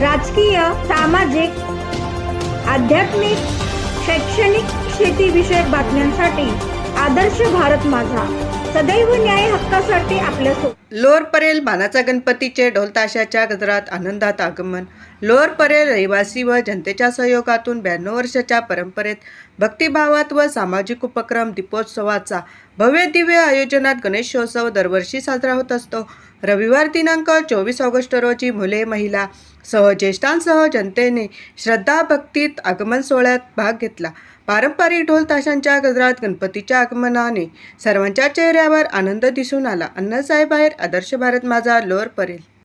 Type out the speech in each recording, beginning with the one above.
राजकीय सामाजिक आध्यात्मिक शैक्षणिक शेतीविषयक बातम्यांसाठी आदर्श भारत माझा. सदैव न्याय हक्कासाठी आपल्या लोअर परेल मानाचा गणपतीचे ढोलताशाच्या गजरात आनंदात आगमन. लोअर परेल रहिवासी व जनतेच्या सहयोगातून ब्याण्णव वर्षाच्या परंपरेत भक्तिभावात व सामाजिक उपक्रम दीपोत्सवाचा भव्य दिव्य आयोजनात गणेशोत्सव दरवर्षी साजरा होत असतो. रविवार दिनांक चोवीस ऑगस्ट रोजी मुले महिला सह ज्येष्ठांसह जनतेने श्रद्धा भक्तीत आगमन सोहळ्यात भाग घेतला. पारंपरिक ढोल ताशांच्या गजरात गणपतीच्या आगमनाने सर्वांच्या चेहऱ्यावर आनंद दिसून आला. अण्णासाहेब आदर्श भारत माझा लोअर परेल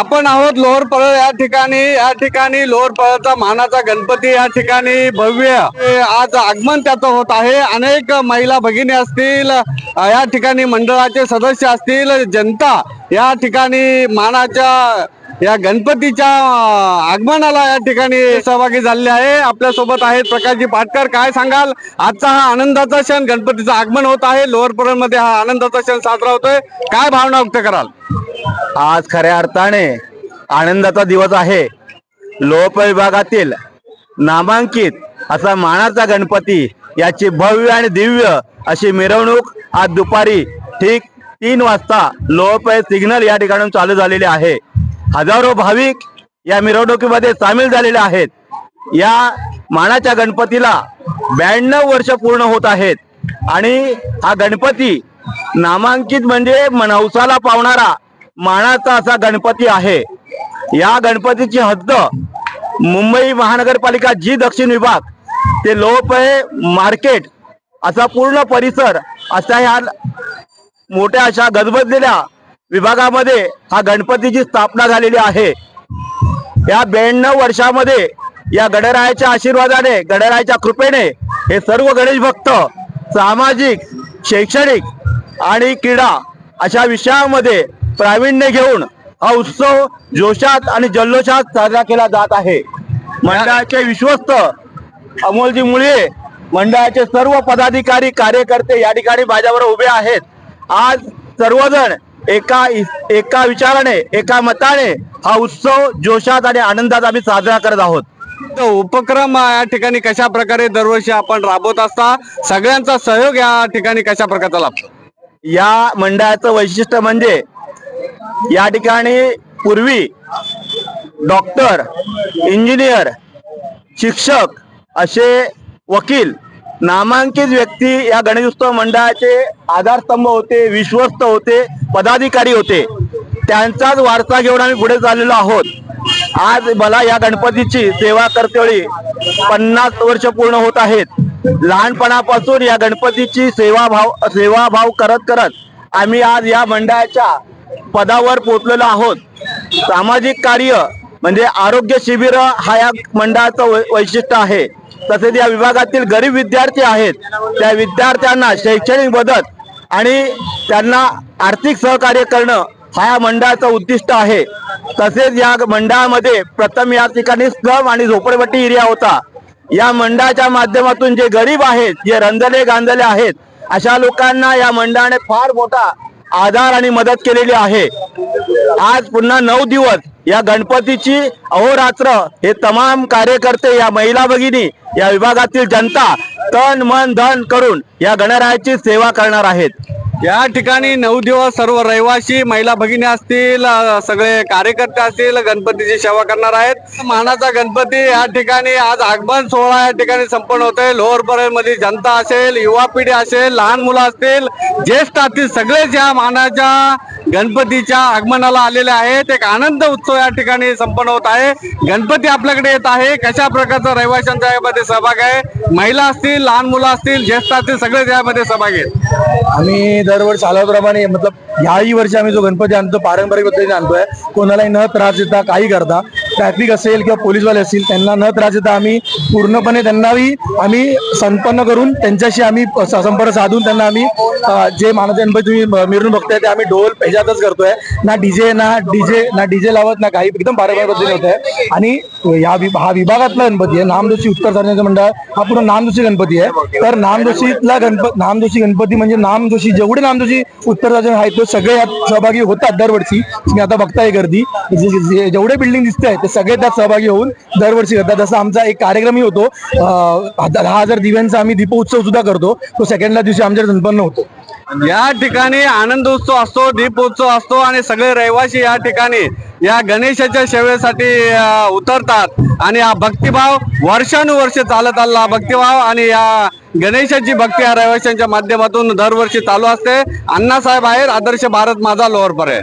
आपण आहोत लोअर परळ या ठिकाणी. या ठिकाणी लोअर परळचा मानाचा गणपती या ठिकाणी भव्य हे आज आगमन त्याचं होत आहे. अनेक महिला भगिनी असतील या ठिकाणी मंडळाचे सदस्य असतील जनता या ठिकाणी मानाच्या या गणपतीच्या आगमनाला या ठिकाणी सहभागी झालेले आहे. आपल्यासोबत आहेत प्रकाशजी पाटकर. काय सांगाल? आजचा हा आनंदाचा क्षण गणपतीचं आगमन होत आहे. लोअरमध्ये हा आनंदाचा क्षण साजरा होतोय. काय भावना व्यक्त कराल? आज खऱ्या अर्थाने आनंदाचा दिवस आहे. लोप विभागातील नामांकित असा मानाचा गणपती याची भव्य आणि दिव्य अशी मिरवणूक आज दुपारी ठीक तीन वाजता लोप सिग्नल या ठिकाणून चालू झालेली आहे. हजारो भाविक या मिरवणुकीमध्ये सामील झालेले आहेत. या मानाच्या गणपतीला ब्याण्णव वर्ष पूर्ण होत आहेत. आणि हा गणपती नामांकित म्हणजे नवसाला पावणारा मानाचा असा गणपती आहे. या गणपतीची हद्द मुंबई महानगरपालिका जी दक्षिण विभाग ते लोपय मार्केट असा पूर्ण परिसर अशा ह्या मोठ्या अशा गजबजलेल्या विभागामध्ये हा गणपतीची स्थापना झालेली आहे. या ब्याण्णव वर्षामध्ये या गणरायाच्या आशीर्वादाने गणरायाच्या कृपेने हे सर्व गणेश भक्त सामाजिक शैक्षणिक आणि क्रीडा अशा विषयामध्ये प्रावीण्य घेऊन हा उत्सव जोशात आणि जल्लोषात साजरा केला जात आहे. मंडळाचे विश्वस्त अमोलजी मुळे मंडळाचे सर्व पदाधिकारी कार्यकर्ते या ठिकाणी माझ्याबरोबर उभे आहेत. आज सर्वजण एका एका विचाराने एका मताने हा उत्सव जोशात आणि आनंदात आम्ही साजरा करत आहोत. तो उपक्रम या ठिकाणी कशा प्रकारे दरवर्षी आपण राबवत असता सगळ्यांचा सहयोग या ठिकाणी कशा प्रकारचा लाभतो? या मंडळाचं वैशिष्ट्य म्हणजे या ठिकाणी पूर्वी डॉक्टर इंजिनियर शिक्षक असे वकील नामांकित व्यक्ती या गणेशोत्सव मंडळाचे आधारस्तंभ होते विश्वस्त होते पदाधिकारी होते. त्यांचाच वारसा घेऊन आम्ही पुढे चाललेलो आहोत. आज मला या गणपतीची सेवा करतेवेळी पन्नास वर्ष पूर्ण होत आहेत. लहानपणापासून या गणपतीची सेवाभाव सेवाभाव करत करत आम्ही आज या मंडळाच्या पदावर पोहोचलेलो आहोत. सामाजिक कार्य म्हणजे आरोग्य शिबिर हा या मंडळाचं वै- वैशिष्ट्य आहे. तसेच या विभागातील गरीब विद्यार्थी आहेत त्या विद्यार्थ्यांना शैक्षणिक मदत आणि त्यांना आर्थिक सहकार्य करणं हा या मंडळाचं उद्दिष्ट आहे. तसेच या मंडळामध्ये प्रथम या ठिकाणी स्लम आणि झोपडपट्टी एरिया होता. या मंडळाच्या माध्यमातून जे गरीब आहेत जे रंजले गांजले आहेत अशा लोकांना या मंडळाने फार मोठा आधार आणि मदत केलेली आहे. आज पुन्हा नऊ दिवस या गणपतीची अहोरात्र हे तमाम कार्यकर्ते या महिला भगिनी या विभागातील जनता तन मन धन करून या गणरायाची सेवा करणार आहेत. या ठिकाणी नऊ दिवस सर्व रहिवासी महिला भगिनी असतील सगळे कार्यकर्ते असतील गणपतीची सेवा करणार आहेत. मानाचा गणपती या ठिकाणी आज आगमन सोहळा या ठिकाणी संपन्न होतोय. लोअर परेल मध्ये जनता असेल युवा पिढी असेल लहान मुलं असतील ज्येष्ठ असतील सगळेच या मानाच्या गणपतीच्या आगमनाला आलेले आहेत. एक आनंद उत्सव या ठिकाणी संपन्न होत आहे. गणपती आपल्याकडे येत आहे. कशा प्रकारचा रहिवाशांचा यामध्ये सहभाग आहे? महिला असतील लहान मुलं असतील ज्येष्ठ असतील सगळेच यामध्ये सहभाग आहेत. आम्ही दरवर्षी आल्याप्रमाणे मतलब ह्याही वर्षी आम्ही जो गणपती आणतो पारंपरिक पद्धतीने आणतोय कोणालाही न त्रास देता काही करता. ट्रॅफिक असेल किंवा पोलीसवाले असतील त्यांना न त्रास देता आम्ही पूर्णपणे त्यांनाही आम्ही संपन्न करून त्यांच्याशी आम्ही स- संपर्क साधून त्यांना आम्ही जे मानाचे गणपती तुम्ही म- मिरवणूक बघताय ते आम्ही ढोल पेजातच करतोय. ना डीजे ना डीजे ना डीजे लावत ना काही एकदम पारंपरिक पद्धतीने होत आहे आणि या हा विभागातला गणपती आहे. नामदोषी उत्तर सार्वजनिक मंडळ हा पूर्ण नामदोषी गणपती आहे. तर नामदोषीतला गणपती नामदोषी गणपती म्हणजे नामदोषी जेवढे नामदोषी उत्तर सार्वजनिक आहेत ते सगळे यात सहभागी होतात दरवर्षी. तुम्ही आता बघताय गर्दी. जेवढे बिल्डिंग दिसते आहे ते सगळे त्यात सहभागी होऊन दरवर्षी करतात. जसं आमचा एक कार्यक्रमही होतो. दहा हजार दिव्यांचा आम्ही दीपोत्सव सुद्धा करतो. तो सेकंडला दिवशी आमच्या संपन्न होतो. या ठिकाणी आनंद उत्सव असतो दीपोत्सव असतो आणि सगळे रहिवासी या ठिकाणी या गणेशाच्या सेवेसाठी उतरतात. आणि हा भक्तिभाव वर्षानुवर्ष चालत आला भक्तिभाव आणि या गणेशाची भक्ती या रहिवाशांच्या माध्यमातून दरवर्षी चालू असते. अण्णासाहेब आहेत आदर्श भारत माझा लोअर आहे.